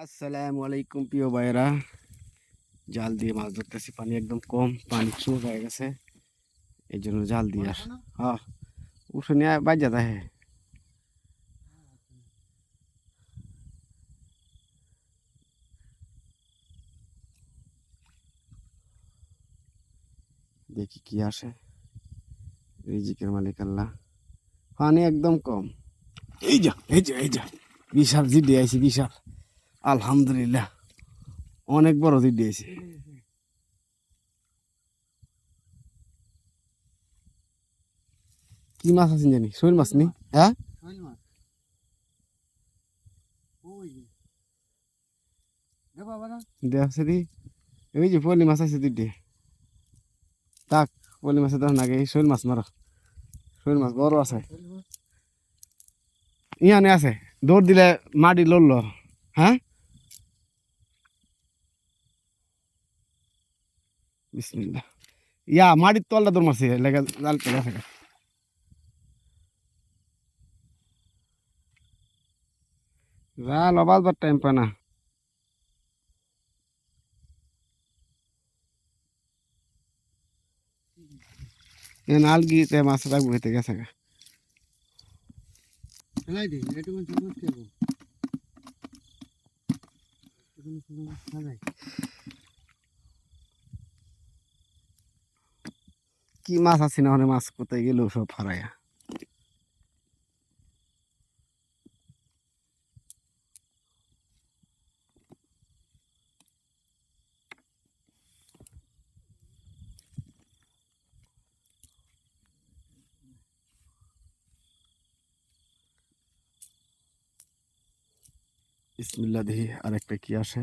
আসসালামু আলাইকুম প্রিয় ভাইরা জাল দিয়ে মাছ ধরতেছি পানি একদম কম পানি চুপ হয়ে গেছে এই জন্য জাল দিয়ে আস হ্যাঁ উঠে নিয়ে বাজা দেয় দেখি কি আসে রিজিকের মালিক আল্লাহ পানি একদম কম এই যা এই যা এই যা বিশাল জিডি আইছি বিশাল আলহামদুলিল্লাহ। অনেক বড় জিডি আইছি কি মাছ আছে জানি? শৈল মাছ নি? হ্যাঁ? দেখছে যে পলি মাছ আছে দুইটি তাক পলি মাছের দাম নাগে মাছ মারো। শৈল মাছ বড় আছে। ইয়ানে আছে। দৌড় দিলে মাটি লড়লো। হ্যাঁ? বিসমিল্লাহ ইয়া মাটির তলটা দৌড় মারছে লেগে জাল পেলে আছে জাল অবাল বার টাইম পায় না এন আলগিতে মাছ রাখব হইতে গেছে গা। ফেলাই দে একটু কোন চুপ কি মাছ আছে না মাছ কোথায় গেলেও সব হারায়া বিসমিল্লাহ দেখি আরেকটা কি আসে।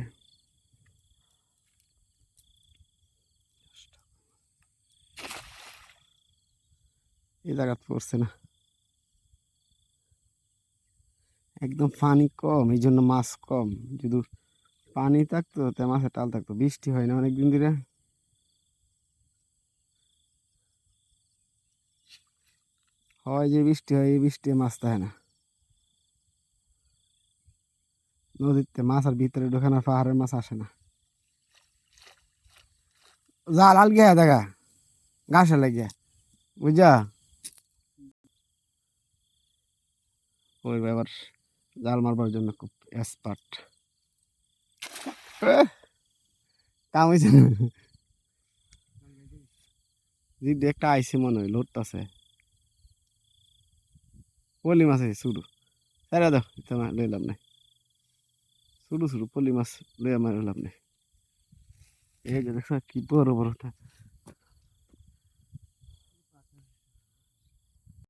এই জায়গা পড়ছে না। একদম পানি কম এই জন্য মাছ কম। যদি পানি থাকতো, তে মাছের টাল থাকতো, বৃষ্টি হয় না অনেকদিন ধরে। হয় যে বৃষ্টি হয়, এই বৃষ্টি মাছ থাকে না। নদীতে মাছ আর ভিতরে ঢোকে না, পাহাড়ের মাছ আসে না। জাল আল গিয়া দেখা। ঘাসে লাগিয়া। বুঝা? ওই ব্যাপার। জাল মারবার জন্য খুব এক্সপার্ট কাম হয়েছে না। জিড একটা আইসি মনে হয়, লোটতাছে। পলি মাছ আছে শুরু সারা দাও তোমার লইলাম নাই। শুরু শুরু পলি মাছ লইয়া মারলাম নাই। এই দেখো, কি বড় বড়টা